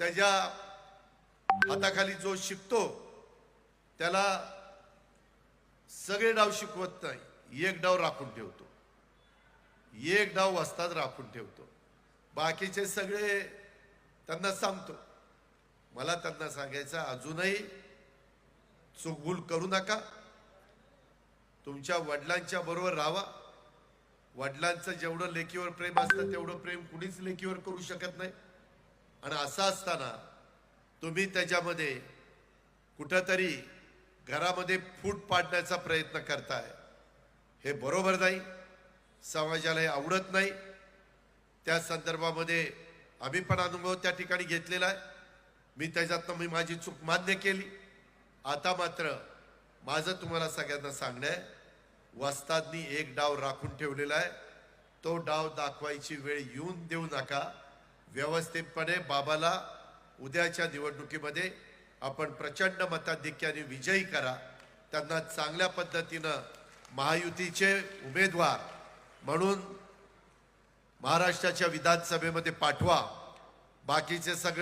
त्याच्या हाताखाली जो शिकतो त्याला सगळे डाव शिकवत नाही. एक डाव राखून ठेवतो. एक डाव वाजताच राखून ठेवतो. बाकीचे सगळे त्यांना सांगतो. मला त्यांना सांगायचं अजूनही चुकभूल करू नका. तुमच्या वडिलांच्या बरोबर राहा वडिलांचं जेवढं लेकीवर प्रेम असतं तेवढं प्रेम कुणीच लेकीवर करू शकत नाही. आणि असं असताना तुम्ही त्याच्यामध्ये कुठंतरी घरामध्ये फूट पाडण्याचा प्रयत्न करताय. हे बरोबर नाही. समाजाला हे आवडत नाही. त्या संदर्भामध्ये आम्ही पण अनुभव त्या ठिकाणी घेतलेला आहे. मी त्याच्यातनं मी माझी चूक मान्य केली. आता मात्र माझं तुम्हाला सगळ्यांना सांगणं आहे. वस्तादनी एक डाव राखून ठेवलेला आहे. तो डाव दाखवायची वेळ येऊन देऊ नका. व्यवस्थितपणे बाबाला उद्याच्या निवडणुकीमध्ये आपण प्रचंड मताधिक्याने विजयी करा. त्यांना चांगल्या पद्धतीनं महायुतीचे उमेदवार म्हणून महाराष्ट्राच्या विधानसभेमध्ये पाठवा. बाकीचे सगळं